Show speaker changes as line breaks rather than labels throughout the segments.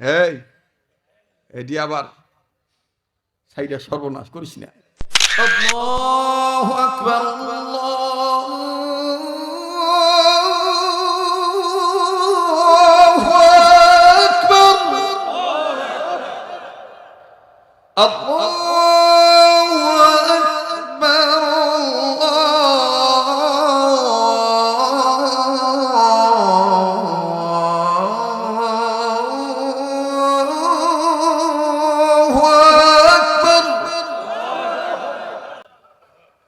এই এটি আবার সাইডে সর্বনাশ করিস না। আল্লাহু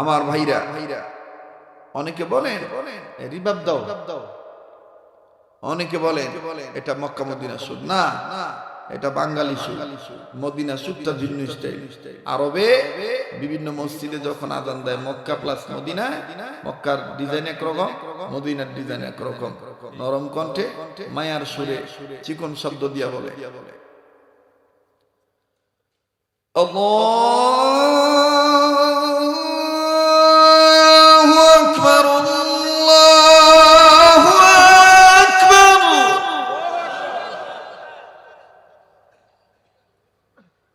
আমার ভাইরা। অনেকে বলেন রিবাব দাও। অনেকে বলেন এটা মক্কা মদিনা সুদ। না এটা বাঙালি মদিনা সুদটা ভিন্ন স্টাইল। আরবে বিভিন্ন মসজিদে যখন আজান দেয় মক্কা প্লাস মদিনা মক্কার ডিজাইন একরকম মদিনার ডিজাইন একরকম। নরম কণ্ঠে মায়ার সুরে চিকন শব্দ দিয়া বলে। আল্লাহ!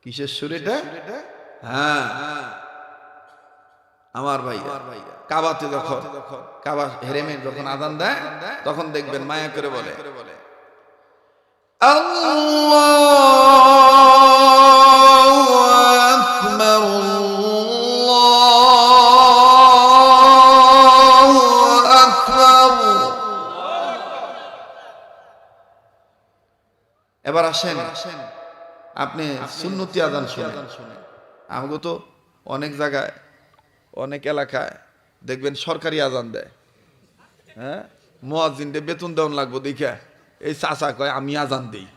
কিসের সুর এটা? হ্যাঁ, হ্যাঁ। আমার ভাই। কাবাতে যখন কাবা হেরেমে যখন আদান দেয় তখন দেখবেন মায়া করে বলে। এবার আসেন। আসেন। আপনি সুন্নতি আদান শুনেন। আমাকে তো অনেক জায়গায় অনেক এলাকায় দেখবেন সরকারি আজান দেয়। হ্যাঁ? মোয়াজিনটে বেতন দেওয়ান লাগবো দেখে। এই চাচা কয় আমি আজান দিই।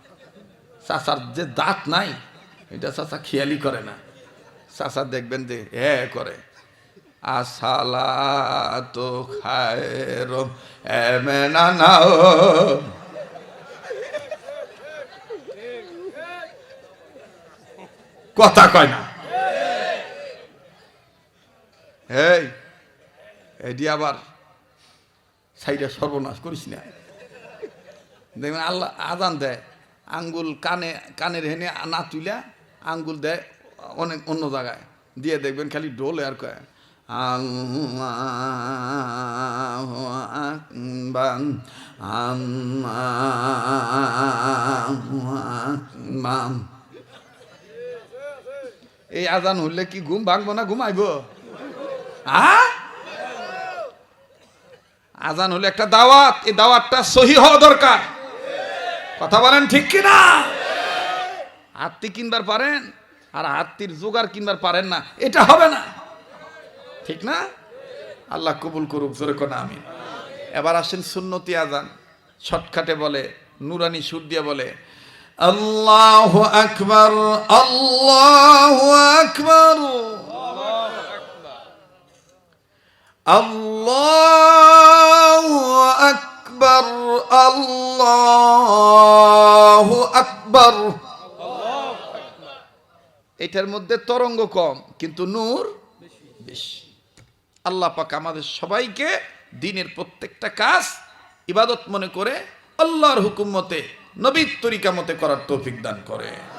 চাচার যে দাঁত নাই এটা চাচা খেয়ালি করে না। চাচা দেখবেন যে এ করে। আসালা তো খায় এমেনা নাও কথা কয় না। এই এটি আবার সাইডে সর্বনাশ করিস না। দেখবেন আল্লাহ আজান দেয়, আঙ্গুল কানে, কানের হেনে না তুইলা আঙ্গুল দেয় অনেক অন্য জায়গায়। দিয়ে দেখবেন খালি ডোলে আর কয় আম এই আজান হলে কি ঘুম ভাঙবো না ঘুমাইব? আজান হলে একটা দাওয়াত, এই দাওয়াতটা সহি হওয়া দরকার। কথা বলেন ঠিক কিনা? হাত্তি কিনবার পারেন, আর হাত্তির জোগাড় কিনবার পারেন না, এটা হবে না। ঠিক না? আল্লাহ কবুল করুক, জোরে কোনা আমি এবার আসেন সুন্নতি আজান। শর্টকাটে বলে, নুরানি সুর দিয়ে বলে আল্লাহ আকবর আল্লাহ আকবর আল্লাহ আকবর আল্লাহ আকবর এটার মধ্যে তরঙ্গ কম, কিন্তু নূর বেশি। আল্লাহ পাক আমাদের সবাইকে দিনের প্রত্যেকটা কাজ ইবাদত মনে করে আল্লাহর হুকুম মতে নবীর তরিকা মতে করার তৌফিক দান করে।